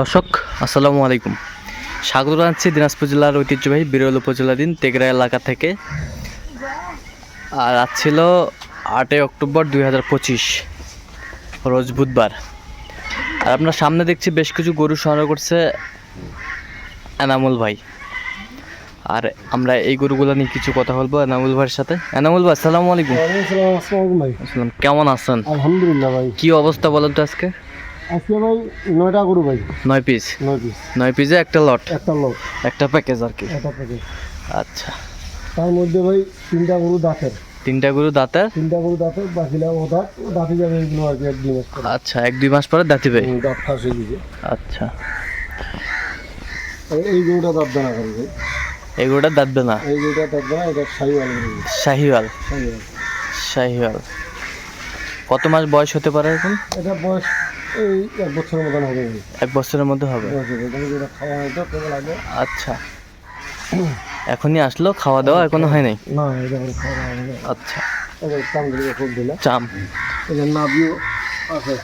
দর্শক আসসালামু আলাইকুম। স্বাগত জানাচ্ছি দিনাজপুর জেলার ঐতিহ্যবাহী বিরল উপজেলাধীন তেগরা এলাকা থেকে। আর আজ ছিল আটই অক্টোবর দুই হাজার পঁচিশ রোজ বুধবার। আর আপনার সামনে দেখছি বেশ কিছু গরু সংগ্রহ করছে এনামুল ভাই। আর আমরা এই গরুগুলো নিয়ে কিছু কথা বলব এনামুল ভাইয়ের সাথে। এনামুল ভাই আসসালামু আলাইকুম। ভাই। কেমন আছেন? আলহামদুলিল্লাহ ভাই। কি অবস্থা বলেন তো আজকে? আজকে ভাই নয়টা গরু ভাই। নয় পিস নয় পিস নয় পিসে একটা লট একটা লোক একটা প্যাকেজ আর কি? একটা প্যাকেট আচ্ছা। তার মধ্যে ভাই তিনটা গরু দাঁতের। তিনটা গরু দাঁতের? তিনটা গরু দাঁতের বাকিলা ও দাঁত ও দাঁতে যাবে এগুলো আর কি এক দুই মাস পরে। আচ্ছা এক দুই মাস পরে দাঁতিবে হুম, দাঁত ফাঁসে দিবে আচ্ছা। এই গরুটা দাঁত দানা করে ভাই। এই গরুটা দাঁতবে না এই গরুটা দাঁত দানা এটা সাইওয়াল গরু। শাহিওয়াল। শাহিওয়াল। কত মাস বয়স হতে পারে এখন? এটা বয়স এই এক বছরের মতন হবে। এক বছরের মধ্যে হবে? খাওয়া হয়তো কেমন লাগে আচ্ছা। এখনই আসলো খাওয়া দাওয়া এখনও হয় নাই? না খাওয়া আচ্ছা। খুব দিলে চাম। এটা নাবিও আছে।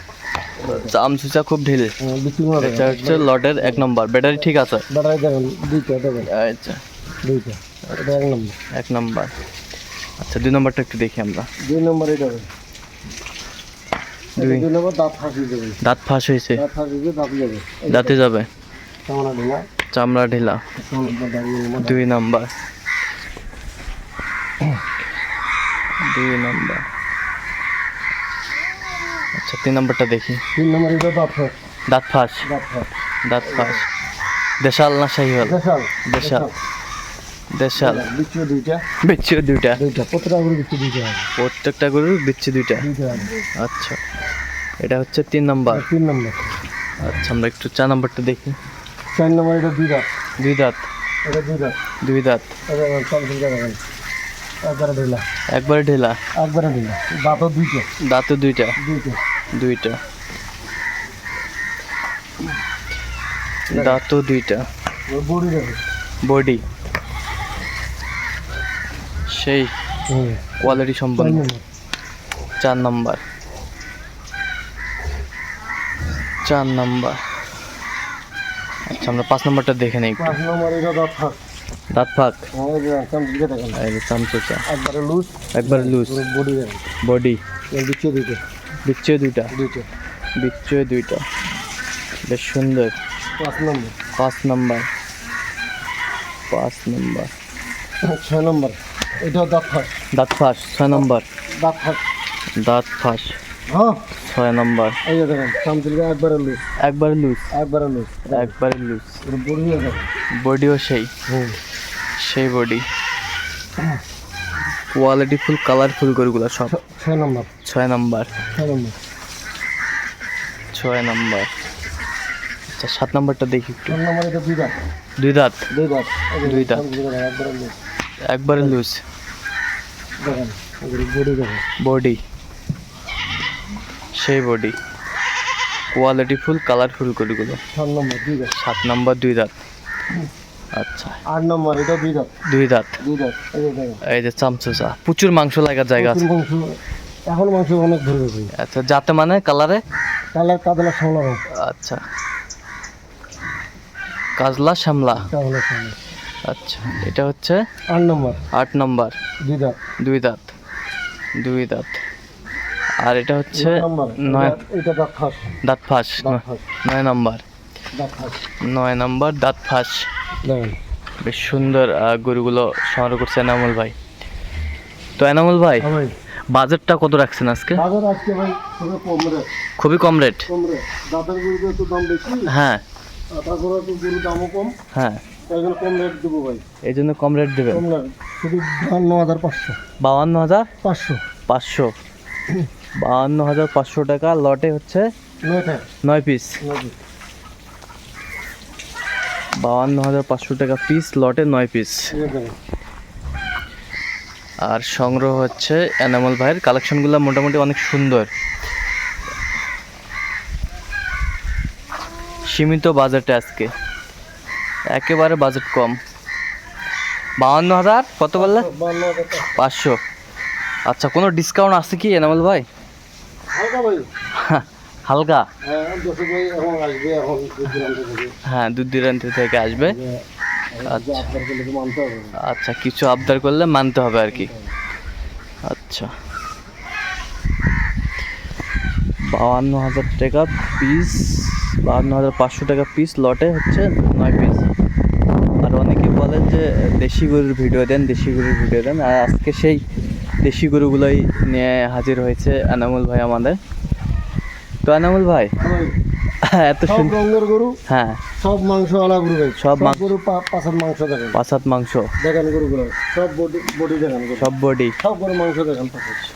চাম চুচা খুব ঢিল। হ্যাঁ, এটা হচ্ছে লটের এক নম্বর। ব্যাটারি ঠিক আছে? বেড়াই দেখেন দুইটা দেখেন। আচ্ছা। দুইটা। এটা এক নম্বর। এক নম্বর। আচ্ছা দুই নম্বরটা একটু দেখি আমরা। দুই নম্বর এটা দুই। দাঁত ফাঁসি দেবে। দাঁত ফাঁস হয়েছে। দাঁত যাবে। চামড়া ঢিলা। দুই নাম্বার। দুই নাম্বার। আচ্ছা তিন নাম্বারটা দেখি। তিন নম্বর এটা দাঁত ফাঁস। দাঁত ফাঁস। দাঁত ফাঁস। দেশাল না শাহিওয়াল? দেশাল। দেশাল। দেশাল। বিচ্ছু দুইটা। বিচ্ছি দুইটা। দুইটা। প্রতিটা করে বিচ্ছু দুইটা প্রত্যেকটা গরুর বিচ্ছি দুইটা। আচ্ছা। এটা হচ্ছে তিন নাম্বার। তিন নম্বর। আচ্ছা আমরা একটু চার নাম্বারটা দেখি। চার নম্বর এটা দুই দাঁত। দুই দাঁত। এটা দুই দাঁত। দুই দাঁত। একবারে ঢিলা। একবারে ঢিলা। একবারে ঢিলা। দাঁতও দুইটা। দাঁতও দুইটা। দুইটা। দুইটা। দাঁতও দুইটা। বড়ি বডি। সেই কোয়ালিটি সম্পন্ন। চার নাম্বার। চার নাম্বার। আচ্ছা আমরা পাঁচ নাম্বারটা দেখে নেই পাঁচ নম্বর এটা দাঁত ফাঁস দাঁত ফাঁক? হ্যাঁ চামচোচা একবারে লুজ একবার লুজ বডি বডি বিচ্ছে দুইটা। বিচ্ছয় দুইটা? দুইটা। বিচ্ছয় দুইটা। বেশ সুন্দর। পাঁচ নম্বর। পাঁচ নাম্বার। পাঁচ নাম্বার। ছয় নম্বর। এটাও দাঁত ফাঁস দাঁত ফাঁস ছয় নম্বর। দাঁত ফাঁস দাঁত ফাঁস। হ্যাঁ। ছয় নম্বর। এই যে দেখেন চামচিলকা একবারে লুজ একবার লুজ একবারে লুজ একবারে লুজ বডি দেখেন। বডিও সেই। সেই বডি কোয়ালিটি ফুল কালারফুল গরুগুলো সব। ছয় নম্বর। ছয় নাম্বার। ছয় নম্বর। ছয় নাম্বার। আচ্ছা সাত নাম্বারটা দেখি একটু। ছয় নম্বর এটা দুই দাঁত। দুই দাঁত? দুই দাঁত। দুই দাঁত। একবারে লুজ একবারে লুজ দেখেন বডি দেখেন। বডি সেই বডি কোয়ালিটি ফুল কালারফুল গরুগুলো। সাত নম্বর দুই দাঁত। সাত নাম্বার দুই দাঁত। আচ্ছা। আট নম্বর এটা দুই দাঁত। দুই দাঁত। দুই দাঁত এই যে চামচুচা প্রচুর মাংস লাগার জায়গা আছে। এখন মাংস অনেক আচ্ছা যাতে মানে কালারে? কালার সামলা আচ্ছা। কাজলা শ্যামলা। সামলা আচ্ছা এটা হচ্ছে আট নম্বর। আট নম্বর। দুই দাঁত। দুই দাঁত। দুই দাঁত। আর এটা হচ্ছে নয় দাঁত ফাঁস। নয় নম্বর। নয় নম্বর দাঁত ফাঁস। বেশ সুন্দর গরুগুলো সংগ্রহ করছে এনামুল ভাই। তো এনামুল ভাই বাজেটটা কত রাখছেন আজকে? বাজার আজকে ভাই খুবই কম রেট। খুবই কম রেট? কম রেট। দাঁতের গরুতে একটু দাম বেশি। হ্যাঁ। তারপরে একটু গরুর দামও কম। হ্যাঁ। তাই কম রেট দেবো ভাই। এই জন্য কম রেট দেবেন? কম রেট। শুধু বাহান্ন হাজার পাঁচশো। হাজার? পাঁচশো। পাঁচশো। বাউান্ন হাজার পাঁচশো টাকা লটে হচ্ছে নয় পিস বাহান্ন হাজার পাঁচশো টাকা পিস লটে নয় পিস আর সংগ্রহ হচ্ছে এনামল ভাইয়ের। কালেকশনগুলো মোটামুটি অনেক সুন্দর। সীমিত বাজেটে আজকে। একেবারে বাজেট কম। বাহান্ন হাজার কত বললে? বাহান্ন। পাঁচশো। আচ্ছা কোনো ডিসকাউন্ট আছে কি এনামল ভাই? হালকা হালকা? হ্যাঁ দূর দূরান্ত থেকে। হ্যাঁ থেকে আসবে। যে, যে আপনার করলে তো মানতে হবে। আচ্ছা কিছু আবদার করলে মানতে হবে আর কি। আচ্ছা। বাউান্ন হাজার টাকা পিস বাউান্ন হাজার পাঁচশো টাকা পিস লটে হচ্ছে নয় পিস আর অনেকে বলে যে দেশি গরুর ভিডিও দেন দেশি গরুর ভিডিও দেন। আর আজকে সেই দেশি গরুগুলোই নিয়ে হাজির হয়েছে এনামুল ভাই আমাদের। তো এনামুল ভাই ওই, এত সুন্দর গরু হ্যাঁ। সব মাংস আলা গরু সব মাংস- গরু পা- পাঁচার মাংস দেখেন। পাঁচাত মাংস। দেখেন গরুগুলো সব বডি বডি দেখেন। সব বডি। সব গরু মাংস দেখেন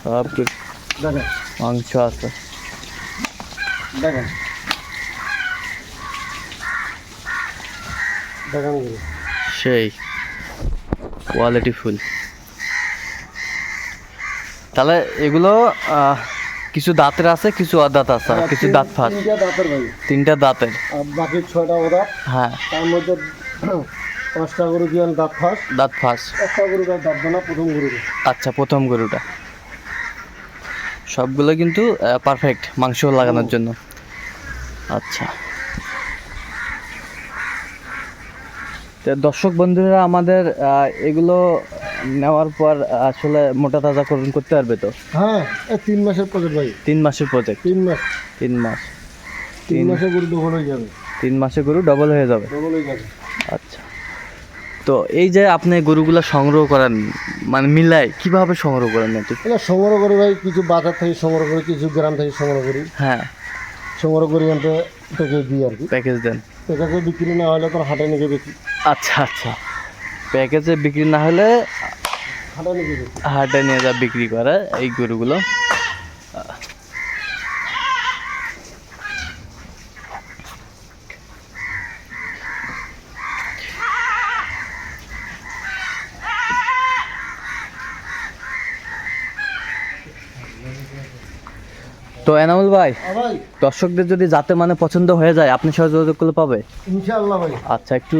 সব গরু- দেখেন। মাংস আছে। দেখেন। দেখেন গরু। সেই কোয়ালিটি ফুল। তাহলে এগুলো কিছু দাঁতের আছে কিছু অদাঁত আছে কিছু দাঁত ফাঁস। তিনটা দাঁতের ভাই। তিনটা দাঁতের। বাকি ছয়টা ওদা হ্যাঁ। তার মধ্যে পাঁচটা গরু দিয়ে দাঁত ফাঁস? দাঁত ফাঁস। একটা গরু দাঁত দানা প্রথম গরু আচ্ছা প্রথম গরুটা। সবগুলো কিন্তু পারফেক্ট মাংস লাগানোর জন্য। আচ্ছা। তো দর্শক বন্ধুরা আমাদের এগুলো নেওয়ার পর আসলে মোটা তাজাকরণ করতে পারবে তো? হ্যাঁ এই তিন মাসের প্রজেক্ট ভাই। তিন মাসের প্রজেক্ট তিন মাস। তিন মাস। তিন মাসে গরু ডবল হয়ে যাবে। তিন মাসে গরু ডবল হয়ে যাবে? ডবল হয়ে যাবে। আচ্ছা। তো এই যে আপনি গরুগুলো সংগ্রহ করেন মানে মিলাই কীভাবে সংগ্রহ করেন এটা? সংগ্রহ করি ভাই কিছু বাজার থেকে সংগ্রহ করি কিছু গ্রাম থেকে সংগ্রহ করি। হ্যাঁ। সংগ্রহ করি আনতে প্যাকেজ দিই আর কি। প্যাকেজ দেন। প্যাকেজে বিক্রি না হলে তোর হাটে নিয়ে বেশি আচ্ছা আচ্ছা। প্যাকেজে বিক্রি না হলে হাটে নিয়ে যা বিক্রি করে এই গরুগুলো। তো এনামুল ভাই দর্শকদের যদি যাতে মানে পছন্দ হয়ে যায় আপনি সহ যোগাযোগ করলে পাবে? ইনশাআল্লাহ ভাই। আচ্ছা একটু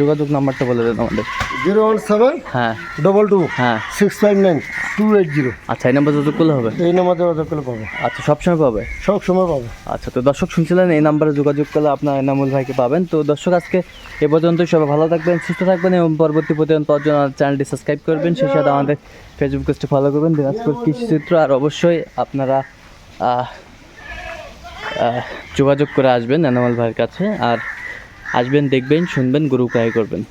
যোগাযোগ নাম্বারটা বলে দেন আমাদের। জিরো ওয়ান সেভেন হ্যাঁ। ডবল টু হ্যাঁ। Six five nine two eight zero. আচ্ছা এই নাম্বার যোগাযোগ করলে হবে? এই নাম্বার যোগাযোগ করলে পাবে। আচ্ছা সবসময় পাবে? সব সময় পাবে। আচ্ছা তো দর্শক শুনছিলেন এই নাম্বারে যোগাযোগ করলে আপনার এনামুল ভাইকে পাবেন। তো দর্শক আজকে এ পর্যন্তই। সবাই ভালো থাকবেন সুস্থ থাকবেন এবং পরবর্তী প্রতিদিন পাওয়ার জন্য চ্যানেলটি সাবস্ক্রাইব করবেন। সেই সাথে আমাদের ফেসবুক পেজটি ফলো করবেন। দিনাজপুর কৃষি চিত্র। আর অবশ্যই আপনারা যোগাযোগ করে আসবেন এনামুল ভাইয়ের কাছে। আর আসবেন দেখবেন শুনবেন গরু ক্রয় করবেন।